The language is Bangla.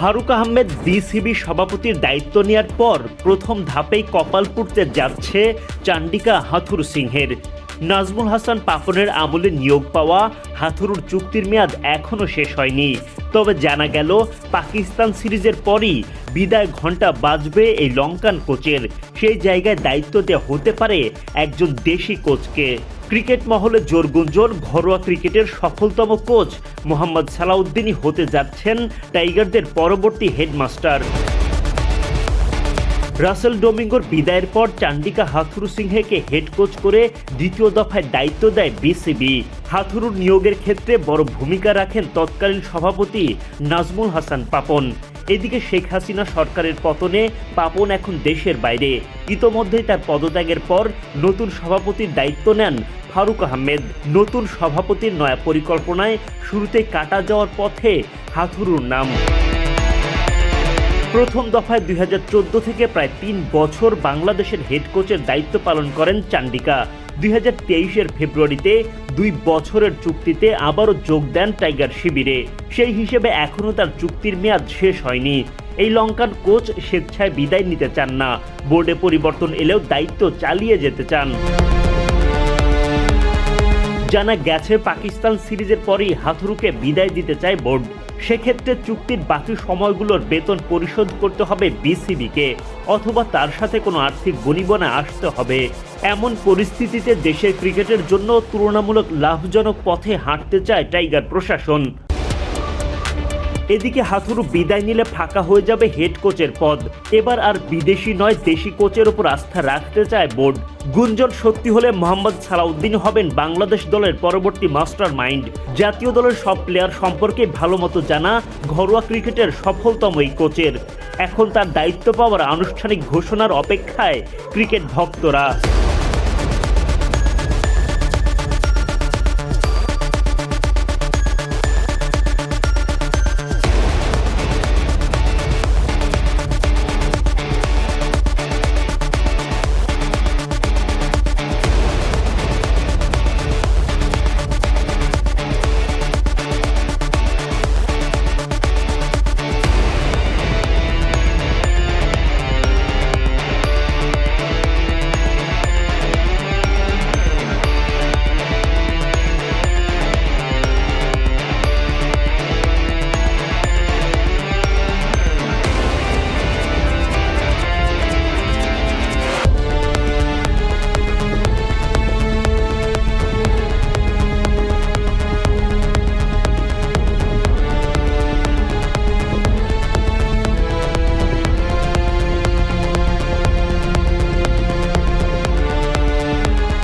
ফারুক আহমেদ বিসিবি সভাপতির দায়িত্ব নেওয়ার পর প্রথম ধাপেই কপাল পুড়তে যাচ্ছে চান্ডিকা হাথুর সিংহের। নাজমুল হাসান পাপনের আমলে নিয়োগ পাওয়া হাথুরুর চুক্তির মেয়াদ এখনও শেষ হয়নি। তবে জানা গেল, পাকিস্তান সিরিজের পরই বিদায় ঘণ্টা বাজবে এই লঙ্কান কোচের। সেই জায়গায় দায়িত্ব দেওয়া হতে পারে একজন দেশি কোচকে। ক্রিকেট মহলে জোর গুঞ্জন, ঘরোয়া ক্রিকেটের সফলতম কোচ মোহাম্মদ সালাউদ্দিনই হতে যাচ্ছেন টাইগারদের পরবর্তী হেডমাস্টার। রাসেল ডোমিঙ্গোর বিদায়ের পর চান্ডিকা হাথুরু সিংহেকে হেড কোচ করে দ্বিতীয় দফায় দায়িত্ব দেয় বিসিবি। হাথুরুর নিয়োগের ক্ষেত্রে বড় ভূমিকা রাখেন তৎকালীন সভাপতি নাজমুল হাসান পাপন। এদিকে শেখ হাসিনা সরকারের পতনে পাপন এখন দেশের বাইরে। ইতোমধ্যেই তার পদত্যাগের পর নতুন সভাপতির দায়িত্ব নেন ফারুক আহমেদ। নতুন সভাপতির নয়া পরিকল্পনায় শুরুতে কাটা যাওয়ার পথে হাথুরুর নাম। প্রথম দফায় দুই হাজার চোদ্দ থেকে প্রায় তিন বছর বাংলাদেশের হেড কোচের দায়িত্ব পালন করেন চান্ডিকা। দুই ফেব্রুয়ারিতে দুই বছরের চুক্তিতে আবারও যোগ দেন টাইগার শিবিরে। সেই হিসেবে এখনও তার চুক্তির মেয়াদ শেষ হয়নি। এই লঙ্কান কোচ স্বেচ্ছায় বিদায় নিতে চান না। বোর্ডে পরিবর্তন এলেও দায়িত্ব চালিয়ে যেতে চান। জানা গেছে, পাকিস্তান সিরিজের পরই হাথুরুকে বিদায় দিতে চায় বোর্ড। সেক্ষেত্রে চুক্তির বাকি সময়গুলোর বেতন পরিশোধ করতে হবে বিসিবিকে, অথবা তার সাথে কোনো আর্থিক গণিবনা আসতে হবে। এমন পরিস্থিতিতে দেশের ক্রিকেটের জন্য তুলনামূলক লাভজনক পথে হাঁটতে চায় টাইগার প্রশাসন। এদিকে হাথুরু বিদায় নিলে ফাঁকা হয়ে যাবে হেড কোচের পদ। এবার আর বিদেশি নয়, দেশি কোচের ওপর আস্থা রাখতে চায় বোর্ড। গুঞ্জন সত্যি হলে মোহাম্মদ সালাউদ্দিন হবেন বাংলাদেশ দলের পরবর্তী মাস্টার মাইন্ড। জাতীয় দলের সব প্লেয়ার সম্পর্কে ভালো মতো জানা, ঘরোয়া ক্রিকেটের সফলতম এই কোচের। এখন তার দায়িত্ব পাওয়ার আনুষ্ঠানিক ঘোষণার অপেক্ষায় ক্রিকেট ভক্তরা।